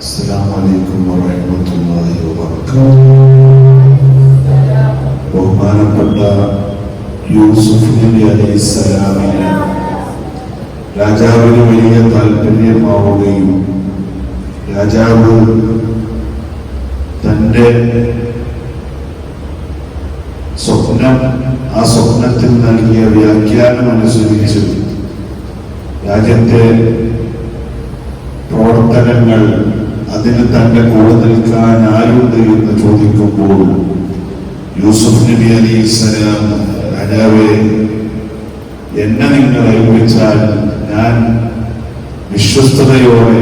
السلام عليكم ورحمة الله وبركاته ബഹുമാനപ്പെട്ട യൂസുഫ് നബി അലൈഹിസ്സലാമിന് രാജാവിന് വലിയ താല്പര്യമാവുകയും രാജാവ് തൻ്റെ സ്വപ്നം ആ സ്വപ്നത്തിൽ നൽകിയ വ്യാഖ്യാനം അനുസരിച്ച് രാജ്യത്തെ പ്രവർത്തനങ്ങൾ അതിന് തന്റെ കൂടെ നിൽക്കാൻ ആരുണ്ട് എന്ന് ചോദിക്കുമ്പോൾ യൂസുഫ് നബി അലി സലാം രാജാവെ എന്നെ നിങ്ങൾ ഏൽപ്പിച്ചാൽ ഞാൻ വിശ്വസ്തതയോടെ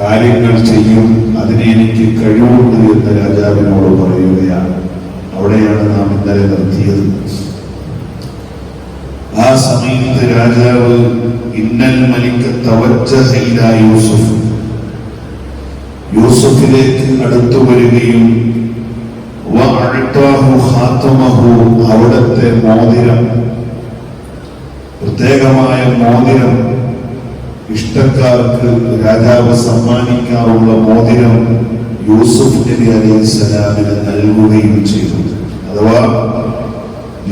കാര്യങ്ങൾ ചെയ്യും. അതിനെ എനിക്ക് കഴിവുണ്ട് എന്ന് രാജാവിനോട് പറയുകയാണ്. അവിടെയാണ് നാം ഇന്നലെ നിർത്തിയത്. ആ സമയത്ത് രാജാവ് ഇന്നൽ മലിക്ക തവച്ച യൂസുഫ്. യൂസുഫിലേക്ക് അടുത്തു വരികയും അവിടത്തെ മോതിരം. പ്രത്യേകമായ മോതിരം. ഇഷ്ടക്കാർക്ക് രാജാവ് സമ്മാനിക്കാറുള്ള മോതിരം യൂസുഫ് നബി അലൈഹി സ്വലാമിന് നൽകുകയും ചെയ്തു. അഥവാ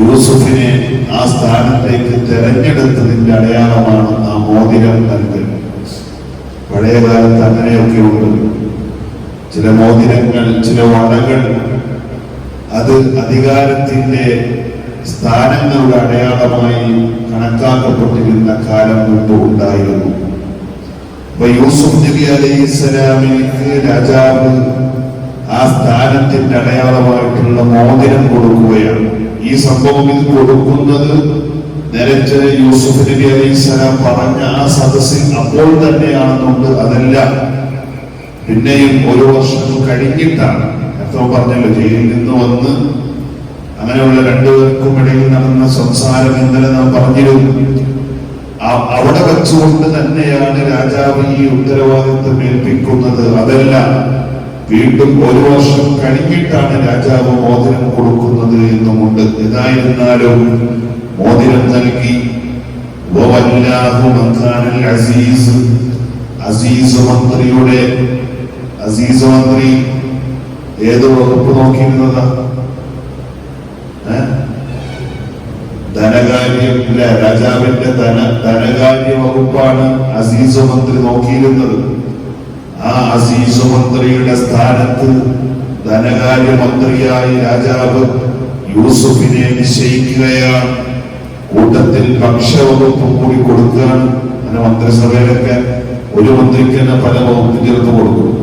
യൂസുഫിനെ ആ സ്ഥാനത്തേക്ക് തെരഞ്ഞെടുത്തതിന്റെ അടയാളമാണ് ആ മോതിരം നൽകൽ. പഴയ കാലത്ത് അങ്ങനെയൊക്കെ ഉണ്ട് ചില മോതിരങ്ങൾ ചില വടകൾ അത് അധികാരത്തിന്റെ സ്ഥാനങ്ങളുടെ അടയാളമായി കണക്കാക്കപ്പെട്ടിരുന്ന കാലം മുമ്പ് ഉണ്ടായിരുന്നു. യൂസുഫ് നബി അലൈഹി സ്വലാമിക്ക് രാജാവ് ആ സ്ഥാനത്തിന്റെ അടയാളമായിട്ടുള്ള മോതിരം കൊടുക്കുകയാണ്. ഈ സംഭവം ഇത് കൊടുക്കുന്നത് നേരത്തെ യൂസുഫ് നബി അലൈഹി സ്വലാം പറഞ്ഞ ആ സദസ്സിൽ അപ്പോൾ തന്നെയാണെന്നുണ്ട് അതല്ല. പിന്നെയും ഒരു വർഷം കഴിഞ്ഞിട്ടാണ്. എത്ര പറഞ്ഞല്ലോ ജയിലിൽ നിന്ന് വന്ന് അങ്ങനെയുള്ള രണ്ടുപേർക്കും ഇടയിൽ നടന്ന സംസാരം ഇന്നലെ നാം പറഞ്ഞിരുന്നു. അവിടെ വെച്ചുകൊണ്ട് തന്നെയാണ് രാജാവ് ഈ ഉത്തരവാദിത്വം ഏൽപ്പിക്കുന്നത്. അതല്ല വീണ്ടും ഒരു വർഷം കഴിഞ്ഞിട്ടാണ് രാജാവ് മോതിരം കൊടുക്കുന്നത് എന്നുമുണ്ട്. ഏതായിരുന്നാലും മോതിരം നൽകി. അസീസ് അസീസ് മന്ത്രിയുടെ അസീസ് മന്ത്രി ഏത് വകുപ്പ് നോക്കിയിരുന്നതാ? ധനകാര്യം ഇല്ല രാജാവിന്റെ ധന ധനകാര്യ വകുപ്പാണ് അസീസ് മന്ത്രി നോക്കിയിരുന്നത്. ആ അസീസ് മന്ത്രിയുടെ സ്ഥാനത്ത് ധനകാര്യ മന്ത്രിയായി രാജാവ് യൂസുഫിനെ നിശ്ചയിക്കുകയാണ്. കൂട്ടത്തിൽ ഭക്ഷ്യവകുപ്പ് കൂടി കൊടുക്കുകയാണ്. അങ്ങനെ മന്ത്രിസഭയിലൊക്കെ ഒരു മന്ത്രിക്ക് തന്നെ പല വകുപ്പ് ചേർത്ത് കൊടുക്കും.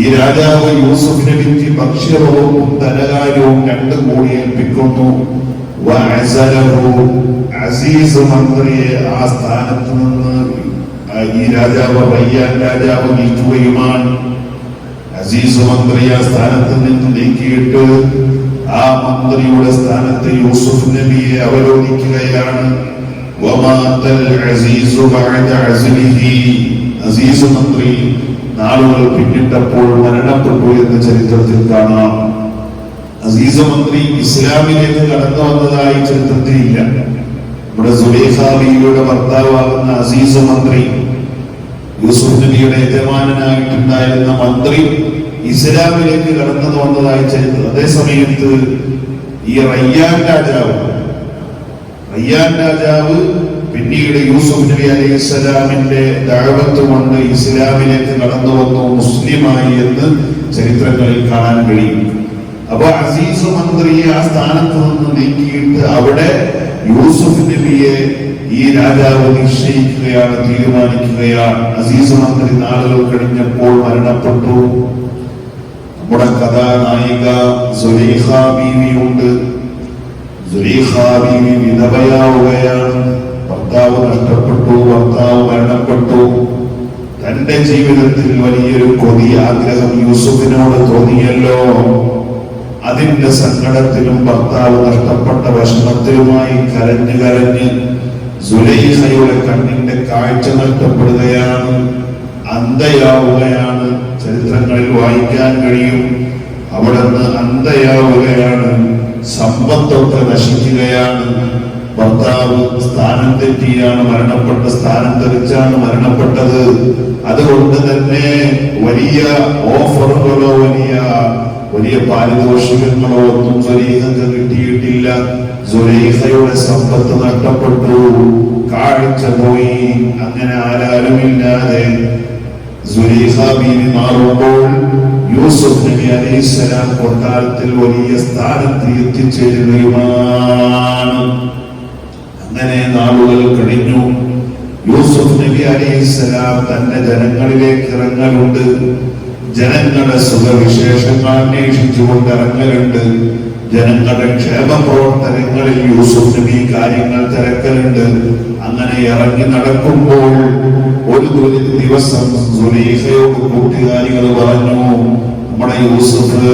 ഈ രാജാവ് യൂസുഫിനെ വിറ്റ് ഭക്ഷ്യവും ധനകാര്യവും രണ്ടും കൂടി ഏൽപ്പിക്കുന്നു. അസീസ് മന്ത്രിയെ ആ സ്ഥാനത്ത് നിന്ന് ഈ രാജാവ് റയ്യാൻ രാജാവ് നീക്കുകയുമാണ്. അസീസ് മന്ത്രി ആ സ്ഥാനത്ത് നിന്ന് നീക്കിയിട്ട് ആ മന്ത്രിയുടെ സ്ഥാനത്ത് യൂസുഫ് നബിയെ അവരോധിക്കുകയാണ്. വമാതൽ അസീസു അസ്ലിഹി അസീസ് മന്ത്രി നാളുകൾ പിന്നിട്ടപ്പോൾ മരണപ്പെട്ടു എന്ന ചരിത്രത്തിൽ കാണാം. അസീസ മന്ത്രി ഇസ്ലാമിലേക്ക് കടന്നു വന്നതായി ചരിത്രത്തിൽ ഇല്ല. നമ്മുടെ സുലേഖ ബീവിയുടെ ഭർത്താവാകുന്ന അസീസ് മന്ത്രി യൂസുഫ് നബിയുടെ യജമാനനായിട്ടുണ്ടായിരുന്ന മന്ത്രി ഇസ്ലാമിലേക്ക് കടന്നു വന്നതായി ചരിത്രം. അതേസമയത്ത് ഈ റയ്യാൻ രാജാവ് റയ്യാൻ രാജാവ് പിന്നീട് യൂസുഫ് നബി അലൈഹി സ്വലാമിന്റെ ദഅവത്ത് കൊണ്ട് ഇസ്ലാമിലേക്ക് കടന്നു വന്നു മുസ്ലിമായി എന്ന് ചരിത്രങ്ങളിൽ കാണാൻ കഴിയും. അപ്പൊ അസീസ് മന്ത്രിയെ ആ സ്ഥാനത്ത് നിന്ന് നീക്കിയിട്ട് അവിടെ യൂസുഫ് നബിയെ ഈ രാജാവ് നിശ്ചയിക്കുകയാണ് തീരുമാനിക്കുകയാണ്. അസീസ് മന്ത്രി നാളുകൾ കഴിഞ്ഞപ്പോൾ മരണപ്പെട്ടു. നമ്മുടെ കഥാനായിക സുലൈഖ ബീവിയുണ്ട്. സുലൈഖ ബീവി വിധവയാവുകയാണ്. ഭർത്താവ് നഷ്ടപ്പെട്ടു ഭർത്താവ് മരണപ്പെട്ടു. തന്റെ ജീവിതത്തിൽ വലിയൊരു കൊതി ആഗ്രഹം യൂസുഫിനോട് തോന്നിയല്ലോ. അതിന്റെ സങ്കടത്തിലും ഭർത്താവ് നഷ്ടപ്പെട്ട വിഷമത്തിലുമായി കരഞ്ഞു കരഞ്ഞ് സുലൈഹയുടെ കണ്ണിന്റെ കാഴ്ച നഷ്ടപ്പെടുകയാണ് അന്ധയാവുകയാണ്. ചരിത്രങ്ങളിൽ വായിക്കാൻ കഴിയും. അവിടെ നിന്ന് അന്ധയാവുകയാണ്. സമ്പത്തൊക്കെ നശിക്കുകയാണ്. ഭർത്താവ് സ്ഥാനം തെറ്റിയാണ് മരണപ്പെട്ട സ്ഥാനം തെറിച്ചാണ് മരണപ്പെട്ടത്. അതുകൊണ്ട് തന്നെ വലിയ ഓഫറുകളോ വലിയ വലിയ പാരിതോഷികങ്ങളോ ഒന്നും സുലൈഹക്ക് കിട്ടിയിട്ടില്ല. സുരേഖയുടെ സമ്പത്ത് നഷ്ടപ്പെട്ടു. കാഴ്ച പോയി. അങ്ങനെ ആരാരുമില്ലാതെ ഇല്ലാതെ മാറുമ്പോൾ യൂസുഫ് നബി അലൈഹിസ്സലാം കൊട്ടാരത്തിൽ വലിയ സ്ഥാനത്ത് എത്തിച്ചേരുകയുമാണ് അങ്ങനെ നാളുകൾ കഴിഞ്ഞു. യൂസുഫ് നബി അലൈഹിസ്സലാം തന്റെ ജനങ്ങളിലേക്ക് ഇറങ്ങലുണ്ട്. ജനങ്ങളുടെ സുഖവിശേഷങ്ങൾ അന്വേഷിച്ചുകൊണ്ട് ഇറങ്ങലുണ്ട്. ജനങ്ങളുടെ ക്ഷേമ പ്രവർത്തനങ്ങളിൽ യൂസുഫ് നബി കാര്യങ്ങൾ തിരക്കലുണ്ട്. അങ്ങനെ ഇറങ്ങി നടക്കുമ്പോൾ ഒരു ദിവസം സുലൈഖയോട് കൂട്ടുകാരികൾ പറഞ്ഞു നമ്മുടെ യൂസുഫ്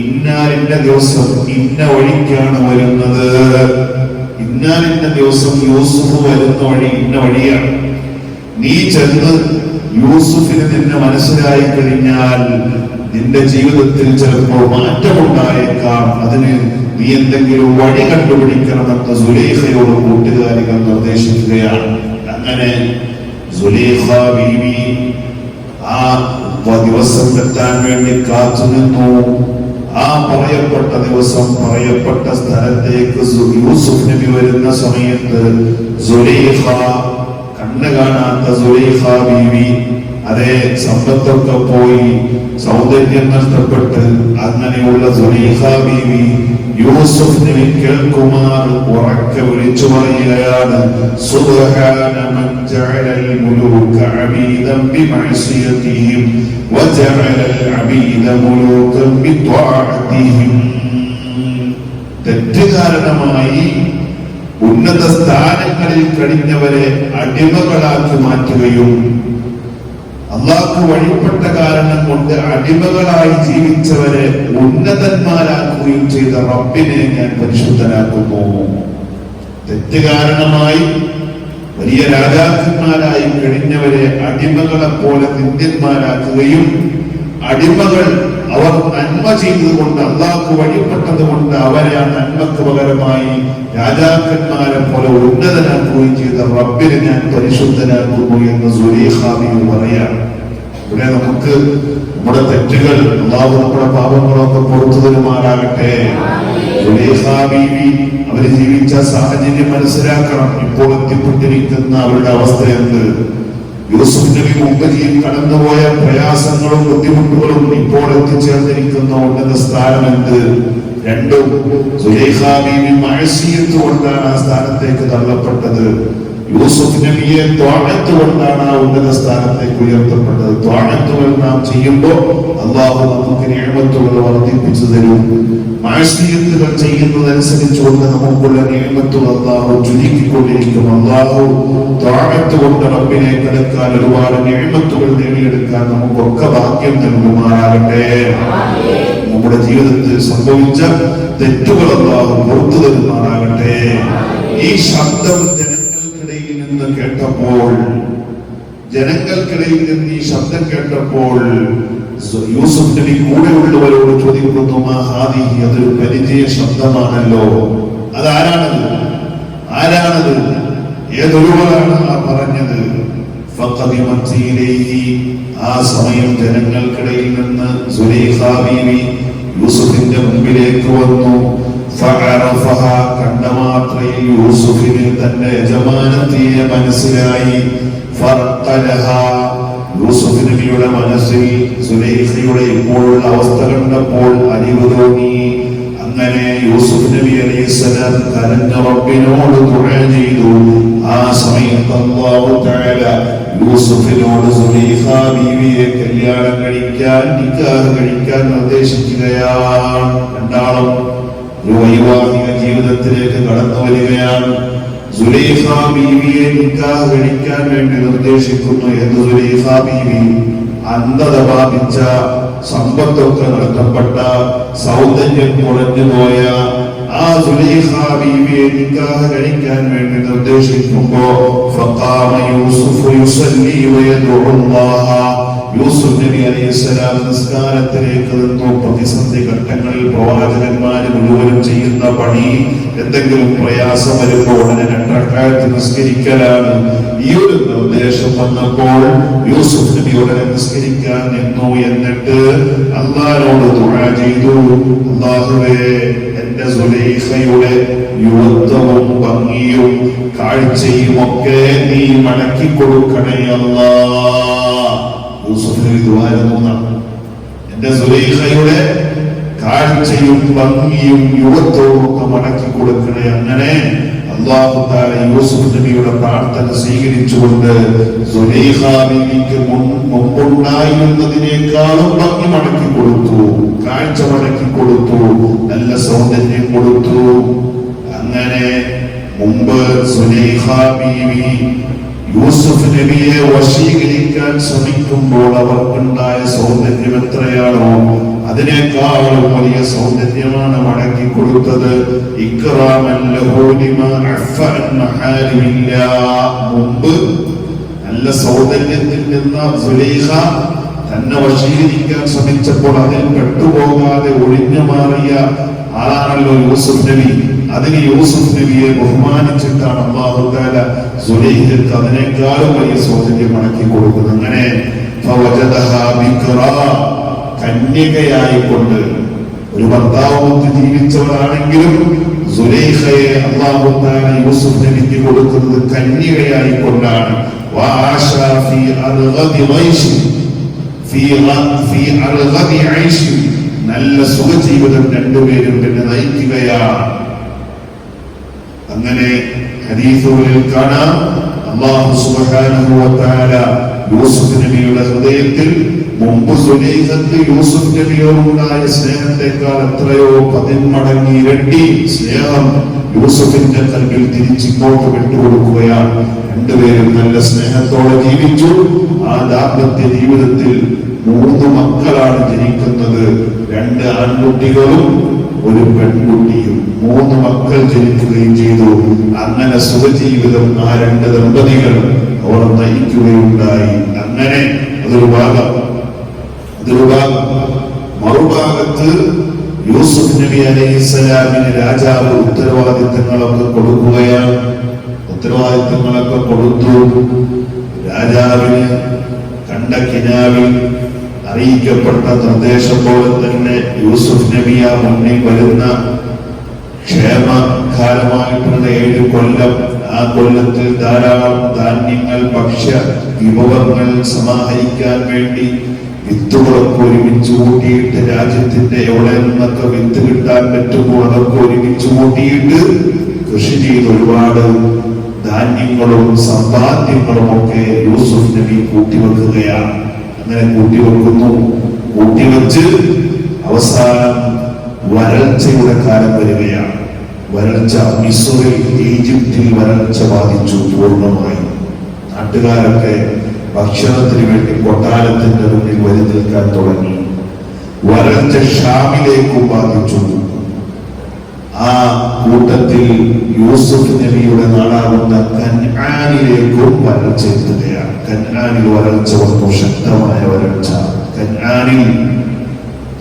ഇന്നാലിന്റെ ദിവസം ഇന്ന വഴിക്കാണ് വരുന്നത്? ഇന്നാലിന്റെ ദിവസം യൂസുഫ് വരുന്ന വഴി ഇന്ന വഴിയാണ്. നീ ചെന്ന് യൂസുഫിന് നിന്നെ മനസ്സിലായി കഴിഞ്ഞാൽ നിന്റെ ജീവിതത്തിൽ ചിലപ്പോൾ മാറ്റമുണ്ടായേക്കാം. അതിന് നീ എന്തെങ്കിലും വഴി കണ്ടുപിടിക്കണമെന്ന് സുലേഖയോട് കൂട്ടുകാരികൾ നിർദ്ദേശിക്കുകയാണ്. അങ്ങനെ സുലേഖ ബീവി ആ ദിവസം എത്താൻ വേണ്ടി കാത്തു നിന്നു ആ പറയപ്പെട്ട ദിവസം പറയപ്പെട്ട സ്ഥലത്തേക്ക് യൂസുഫ് നബി വരുന്ന സമയത്ത് കണ്ണു കാണാത്ത ബീവി അതേ സമ്പത്തൊക്കെ പോയി സൗന്ദര്യം നഷ്ടപ്പെട്ട് അങ്ങനെയുള്ള ബീവി യൂസുഫ് കേൾക്കുമാർ ഉറക്കെ വിളിച്ചു പറയുകയാണ് സുബ്ഹാന തെറ്റ് കാരണമായി ഉന്നത സ്ഥാനങ്ങളിൽ കഴിഞ്ഞവരെ അടിമകളാക്കി മാറ്റുകയും അള്ളാഹു വഴിപ്പെട്ട കാരണം കൊണ്ട് അടിമകളായി ജീവിച്ചവരെ ഉന്നതന്മാരാക്കുകയും ചെയ്ത റബ്ബിനെ ഞാൻ പരിശുദ്ധനാക്കുന്നു. തെറ്റ് കാരണമായി വലിയ രാജാക്കന്മാരായി കഴിഞ്ഞവരെ അടിമകളെ പോലെ നിന്ദ്യന്മാരാക്കുകയും അടിമകൾ അവർ നന്മ ചെയ്തതുകൊണ്ട് അള്ളാഹു വഴിപ്പെട്ടത് കൊണ്ട് അവരെ ആ നന്മക്ക് പകരമായി രാജാക്കന്മാരെ പോലെ ഉന്നതനാക്കുകയും ചെയ്ത റബ്ബിനെ ഞാൻ പരിശുദ്ധനാക്കുന്നു എന്ന് സുലീഖാബി പറയാം. ഇവിടെ നമുക്ക് നമ്മുടെ തെറ്റുകൾ അള്ളാഹു നമ്മുടെ പാപങ്ങളൊക്കെ പുറത്തു തരുമാറാകട്ടെ. അവർ ജീവിച്ച സാഹചര്യം മനസ്സിലാക്കണം. ഇപ്പോൾ എത്തിപ്പെട്ടിരിക്കുന്ന അവരുടെ അവസ്ഥ എന്ത്? യൂസുഫ് നബി മുമ്പ് കടന്നുപോയ പ്രയാസങ്ങളും ബുദ്ധിമുട്ടുകളും ഇപ്പോൾ എത്തിച്ചേർന്നിരിക്കുന്ന ഉന്നത സ്ഥാനം എന്ത്? രണ്ടും സുലേഖാബീവി മഴസീയത്ത് ആ സ്ഥാനത്തേക്ക് തള്ളപ്പെട്ടത്. യൂസുഫ് നബിയെ ത്വാഴത്തുകൊണ്ടാണ് ആ ഉന്നത സ്ഥാനത്തേക്ക് ഉയർത്തപ്പെട്ടത്. ത്വാഴത്തുകൾ നാം ചെയ്യുമ്പോൾ അള്ളാഹു നമുക്ക് നിയമത്തുകൾ വർദ്ധിപ്പിച്ചു തരും. മാഴ്സീയത്തുകൾ ചെയ്യുന്നതനുസരിച്ചുകൊണ്ട് നമുക്കുള്ള നിയമത്തുകൾ അള്ളാഹു ചുരുക്കിക്കൊണ്ടിരിക്കും. അള്ളാഹു ത്വാഴത്തുകൊണ്ട് റബ്ബിനെ കിടക്കാൻ ഒരുപാട് നിയമത്തുകൾ നേടിയെടുക്കാൻ നമുക്കൊക്കെ ഭാഗ്യം നൽകുമാറാകട്ടെ. നമ്മുടെ ജീവിതത്തിൽ സംഭവിച്ച തെറ്റുകൾ അള്ളാഹു പുറത്തു തരുമാറാകട്ടെ. ഈ ശബ്ദം നിന്ന് കേട്ടപ്പോൾ ജനങ്ങൾക്കിടയിൽ നിന്ന് ഈ ശബ്ദം കേട്ടപ്പോൾ യൂസഫ് നബി കൂടെയുള്ളവരോട് ചോദിക്കുന്നു "മാ ഹാദിഹി?" അതൊരു പരിചയ ശബ്ദമാണല്ലോ അതാരാണത് ആരാണത് ഏതൊരുവരാണ് ആ പറഞ്ഞത്. ആ സമയം ജനങ്ങൾക്കിടയിൽ നിന്ന് യൂസുഫിന്റെ മുമ്പിലേക്ക് വന്നു. കണ്ട മാത്രയിൽ യൂസുഫിന് തന്റെ യജമാനത്തിയെ മനസ്സിലായി. യൂസുഫ് നബിയുടെ മനസ്സിൽ സുലൈഖയുടെ ഇപ്പോഴുള്ള അവസ്ഥ കണ്ടപ്പോൾ അരിവ് തോന്നി. അങ്ങനെ യൂസുഫ് നബി അലൈഹിസ്സലാം കരഞ്ഞ റബ്ബിനോട് ദുആ ചെയ്തു. ആ സമയത്ത് അല്ലാഹു തആല യൂസുഫിനോട് സുലൈഖ ബീവിയെ കല്യാണം കഴിക്കാൻ നിക്കാഹ് കഴിക്കാൻ നിർദ്ദേശിക്കുകയാണ്. രണ്ടാളും വൈവാഹിക ജീവിതത്തിലേക്ക് കടന്നു വരികയാണ്. സുലൈഖ ബീവിയെ നിക്കാഹ് കഴിക്കാൻ വേണ്ടി നിർദ്ദേശിക്കുന്നു എന്ന് സുലൈഖ ബീവി അന്ധത ബാധിച്ച സമ്പത്തൊക്കെ നഷ്ടപ്പെട്ട സൗന്ദര്യം കുറഞ്ഞു പോയ ആ സുലൈഖ ബീവിയെ നിക്കാഹ് കഴിക്കാൻ വേണ്ടി നിർദ്ദേശിക്കുമ്പോ ഫഖാമ യൂസുഫ് യുസല്ലി വയദ്ഉ അല്ലാഹ യൂസുഫ് നബി അലൈഹിസ്സലാം നിസ്കാരത്തിലേക്ക് നിന്നു. പ്രതിസന്ധി ഘട്ടങ്ങളിൽ പ്രവാചകന്മാര് മുഴുവനും ചെയ്യുന്ന പണി എന്തെങ്കിലും പ്രയാസം വരുമ്പോൾ ഉടനെ രണ്ടക്കാലത്ത് നിസ്കരിക്കലാണ്. ഈ ഒരു നിർദ്ദേശം വന്നപ്പോൾ യൂസുഫ് നബി ഉടനെ നിസ്കരിക്കാൻ നിന്നു എന്നിട്ട് അള്ളാഹിനോട് ദുആ ചെയ്തു. അള്ളാഹുവേ എന്റെ സുലൈഖയുടെ യുവത്വവും ഭംഗിയും കാഴ്ചയും ഒക്കെ നീ മടക്കി കൊടുക്കണേ അല്ലാ. യൂസുഫ് നബി ദ്വാരമെന്നാണ് എന്റെ സുലൈഖയുടെ കാഴ്ചയും ഭംഗിയും യുവത്വവും ഒക്കെ മടക്കി കൊടുക്കണേ അങ്ങനെ അള്ളാഹു താല യൂസുഫ് നബിയുടെ പ്രാർത്ഥന സ്വീകരിച്ചുകൊണ്ട് സുലൈഖ ബീവിക്ക് മുൻ- മുമ്പുണ്ടായിരുന്നതിനേക്കാളും ഭംഗി മടക്കി കൊടുത്തു കാഴ്ച മടക്കി കൊടുത്തു നല്ല സൗന്ദര്യം കൊടുത്തു. അങ്ങനെ മുമ്പ് സുലൈഖ ബീവി യൂസുഫ് നബിയെ വശീകരിക്കാൻ ശ്രമിക്കുമ്പോൾ അവർക്കുണ്ടായ സൗന്ദര്യം എത്രയാണോ അതിനേക്കാളും വലിയ സൗന്ദര്യമാണ് മടക്കി കൊടുത്തത്. മുമ്പ് നല്ല സൗന്ദര്യത്തിൽ നിന്ന തന്നെ വശീകരിക്കാൻ ശ്രമിച്ചപ്പോൾ അതിൽ പെട്ടുപോകാതെ ഒഴിഞ്ഞു മാറിയ ആളാണല്ലോ യൂസുഫ് നബി അതിന് യൂസുഫ് നബിയെ ബഹുമാനിച്ചിട്ടാണ് അള്ളാഹു സുലൈഹിലേക്ക് അതിനേക്കാളും വലിയ സൗന്ദര്യം മടക്കി കൊടുക്കുന്നു. അങ്ങനെ കന്യകയായിക്കൊണ്ട് ഒരു ഭർത്താവുമൊത്ത് ജീവിച്ചവരാണെങ്കിലും സുലൈഖയെ അള്ളാഹുത്താന യൂസുഫ് നബിക്ക് കൊടുക്കുന്നത് കന്യകയായി നല്ല സുഖജീവിതം രണ്ടുപേരും തന്നെ നയിക്കുകയാണ്. അങ്ങനെ ഹദീസുകളിൽ കാണാം. അള്ളാഹു സുബ്ഹാനഹു വ തആല യൂസുഫ് നബിയുടെ ഹൃദയത്തിൽ മുമ്പ് സുലൈഖത്ത് യൂസുഫ് നബിയോടുണ്ടായ സ്നേഹത്തെക്കാൾ എത്രയോ പതിന്മടങ്ങ് ഇരട്ടി സ്നേഹം യൂസുഫിന്റെ കൽവിൽ തിരിച്ചിങ്ങോട്ട് വിട്ടുകൊടുക്കുകയാണ്. രണ്ടുപേരും നല്ല സ്നേഹത്തോടെ ജീവിച്ചു. ആ ദാമ്പത്യ ജീവിതത്തിൽ മൂന്ന് മക്കളാണ് ജനിക്കുന്നത്. രണ്ട് ആൺകുട്ടികളും ഒരു പെൺകുട്ടിയും. മൂന്ന് മക്കൾ ജനിക്കുകയും ചെയ്തു. അങ്ങനെ സുഖജീവിതം ആ രണ്ട് ദമ്പതികൾ അവർ നയിക്കുകയുണ്ടായി അങ്ങനെ അതൊരു ഭാഗം. അതൊരു ഭാഗം. മറുഭാഗത്ത് യൂസുഫ് നബി അലൈഹി സ്വലാമിന് രാജാവ് ഉത്തരവാദിത്തങ്ങളൊക്കെ കൊടുക്കുകയാണ്. ഉത്തരവാദിത്തങ്ങളൊക്കെ കൊടുത്തു. രാജാവിന് കണ്ട കിനാവിൽ അറിയിക്കപ്പെട്ട നിർദ്ദേശം പോലെ തന്നെ യൂസുഫ് നബി ആ മുന്നിൽ വരുന്ന ക്ഷേമകാലമായിട്ടുള്ള ഏഴ് കൊല്ലം. ആ കൊല്ലത്തിൽ ധാരാളം ധാന്യങ്ങൾ ഭക്ഷ്യ വിഭവങ്ങൾ സമാഹരിക്കാൻ വേണ്ടി വിത്തുകളൊക്കെ ഒരുമിച്ച് കൂട്ടിയിട്ട് രാജ്യത്തിന്റെ എവിടെ നിന്നൊക്കെ വിത്ത് കിട്ടാൻ പറ്റുമോ അതൊക്കെ ഒരുമിച്ച് കൂട്ടിയിട്ട് കൃഷി ചെയ്ത് ഒരുപാട് ധാന്യങ്ങളും സമ്പാദ്യങ്ങളും ഒക്കെ യൂസുഫ് നബി കൂട്ടിവെക്കുകയാണ്. അങ്ങനെ കൂട്ടിവെക്കുന്നു. കൂട്ടിവെച്ച് അവസാനം വരൾച്ചയുടെ കാലം വരികയാണ്. വരൾച്ച മിസ്രിൽ ഈജിപ്തിൽ വരൾച്ച ബാധിച്ചു പൂർണമായി. നാട്ടുകാരൊക്കെ ഭക്ഷണത്തിന് വേണ്ടി കൊട്ടാരത്തിന്റെ മുന്നിൽ വരി നിൽക്കാൻ തുടങ്ങി. വരൾച്ച ഷാമിലേക്കും ബാധിച്ചു. ആ കൂട്ടത്തിൽ യൂസുഫ് നബിയുടെ നാടാകുന്ന കന്നാനിലേക്കും വരൾച്ച എത്തുകയാണ്. കൻആനിൽ വരൾച്ച വന്നു. ശക്തമായ വരൾച്ച. കൻആനിൽ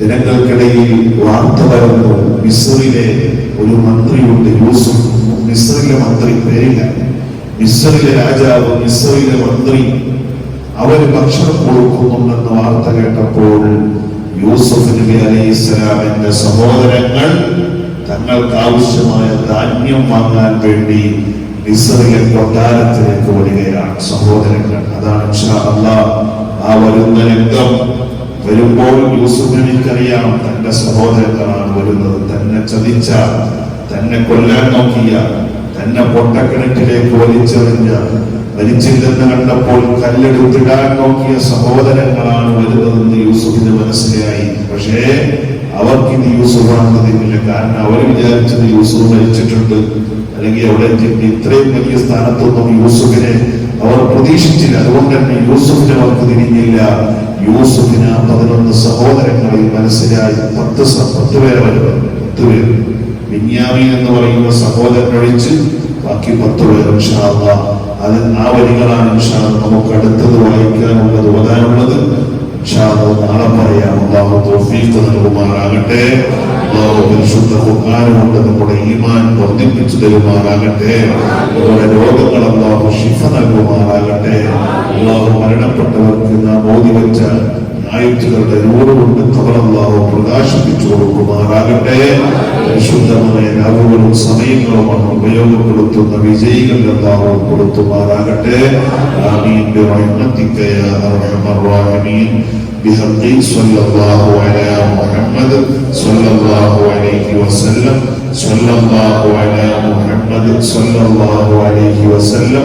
ജനങ്ങൾക്കിടയിൽ വാർത്ത വരുമ്പോൾ മിസ്രിലെ ഒരു മന്ത്രിയുണ്ട് യൂസുഫ്. മിസ്രിലെ മന്ത്രി പേരില്ല. മിസ്രിലെ രാജാവ് മിസ്രിലെ മന്ത്രി. അവർ ഭക്ഷണം കൊടുക്കുന്നുണ്ടെന്ന് വാർത്ത കേട്ടപ്പോൾ യൂസുഫ് നബി അലൈഹി ഇസ്ലാമിന്റെ സഹോദരങ്ങൾ തങ്ങൾക്ക് ആവശ്യമായ ധാന്യം വാങ്ങാൻ വേണ്ടി മിസ്രിലെ കൊട്ടാരത്തിലേക്ക് വരികയാണ് സഹോദരങ്ങൾ. അതാണ് ആ വരുന്ന രംഗം. വരുമ്പോൾ യൂസുഫ് നബിക്കറിയാം തന്റെ സഹോദരങ്ങളാണ് വരുന്നത്. തന്നെ ചതിച്ച തന്നെ കൊല്ലാൻ നോക്കിയ തന്നെ പൊട്ടക്കിണറ്റിലേക്ക് വലിച്ചെറിഞ്ഞ മരിച്ചില്ലെന്ന് കണ്ടപ്പോൾ കല്ലെടുത്തിടാൻ നോക്കിയ സഹോദരങ്ങളാണ് വരുന്നതെന്ന് യൂസുഫിന് മനസ്സിലായി. പക്ഷേ അവർക്ക് ഇത് യൂസുഫാണെന്ന് തിരിഞ്ഞില്ല കാരണം അവർ വിചാരിച്ചത് യൂസുഫ് മരിച്ചിട്ടുണ്ട്. അല്ലെങ്കിൽ അവിടെ ഇത്രയും വലിയ സ്ഥാനത്തൊന്നും യൂസുഫിനെ അവർ പ്രതീക്ഷിച്ചില്ല. അതുകൊണ്ട് തന്നെ യൂസുഫിനെ അവർക്ക് തിരിഞ്ഞില്ല. യൂസുഫിന് പതിനൊന്ന് സഹോദരങ്ങളിൽ മനസ്സിലായി പത്ത് പത്ത് പേരെ വരുന്നത് പത്ത് പേര്. ബിന്യാമി എന്ന് പറയുന്ന സഹോദരൻ ഒഴിച്ച് ബാക്കി പത്ത് പേർ അല്ലാഹ്. അത് ആ വരികളാണ് അല്ലാഹ് നമുക്ക് അടുത്തത് വായിക്കാനുള്ളത് ഓതാനുള്ളത് തൗഫീഖ് നൽകുമാറാകട്ടെ. അള്ളാഹു പരിശുദ്ധ ഖുർആൻ നമ്മുടെ ഈമാൻ വർദ്ധിപ്പിച്ചു തരുമാറാകട്ടെ. നമ്മുടെ രോഗങ്ങൾ അള്ളാഹു നൽകുമാറാകട്ടെ. അള്ളാഹു മരണപ്പെട്ടവർക്ക് നാം ഓതി വെച്ച ആയുറ്റുകളുടെ നൂറുകൊണ്ട് കവറല്ലാഹു പ്രകാശിപ്പിച്ചു കൊടുക്കുമാറാകട്ടെ പരിശുദ്ധമായ രാവുകളും സമയങ്ങളുമാണ് ഉപയോഗപ്പെടുത്തുന്ന വിജയികൾ അല്ലാഹു കൊടുത്തുമാറാകട്ടെ ആമീൻ برحمتك يا ارحم الراحمين بحق صلى الله على محمد صلى الله عليه وسلم صلى الله على محمد صلى الله عليه وسلم